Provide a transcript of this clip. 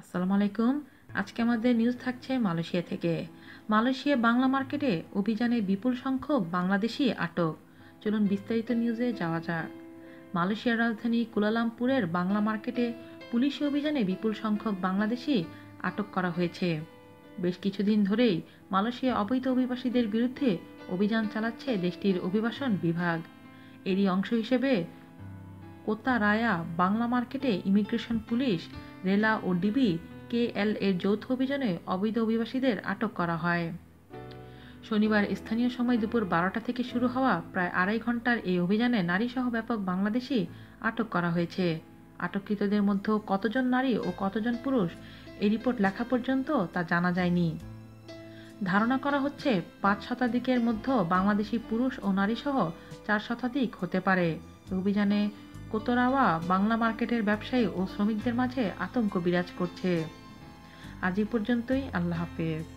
আসসালামু আলাইকুম। আজকে আমাদের নিউজ থাকছে মালয়েশিয়া থেকে। মালয়েশিয়া বাংলা মার্কেটে অভিযানে বিপুল সংখ্যক বাংলাদেশি আটক। চলুন বিস্তারিত নিউজে যাওয়া যাক। মালয়েশিয়ার রাজধানী কুলালামপুরের বাংলা মার্কেটে পুলিশি অভিযানে বিপুল সংখ্যক বাংলাদেশি আটক করা হয়েছে। বেশ কিছুদিন ধরেই মালয়েশিয়া অবৈধ অভিবাসীদের বিরুদ্ধে অভিযান চালাচ্ছে দেশটির অভিবাসন বিভাগ। এরই অংশ হিসেবে কোতা রায়া বাংলা মার্কেটে ইমিগ্রেশন পুলিশ, রেলা ও ডিবি, কেএল এর যৌথ অভিযানে অবৈধ অভিবাসীদের আটক করা হয়। শনিবার স্থানীয় সময় দুপুর বারোটা থেকে শুরু হওয়া প্রায় আড়াই ঘণ্টার এই অভিযানে নারীসহ ব্যাপক বাংলাদেশি আটক করা হয়েছে। আটককৃতদের মধ্যে কতজন নারী ও কতজন পুরুষ, এই রিপোর্ট লেখা পর্যন্ত তা জানা যায়নি। ধারণা করা হচ্ছে পাঁচ শতাধিকের মধ্যে বাংলাদেশি পুরুষ ও নারীসহ চার শতাধিক হতে পারে। অভিযানে কোতরাওয়া বাংলা মার্কেটের ব্যবসায়ী ও শ্রমিকদের মাঝে আতঙ্ক বিরাজ করছে। আজ এই পর্যন্তই, আল্লাহ হাফেজ।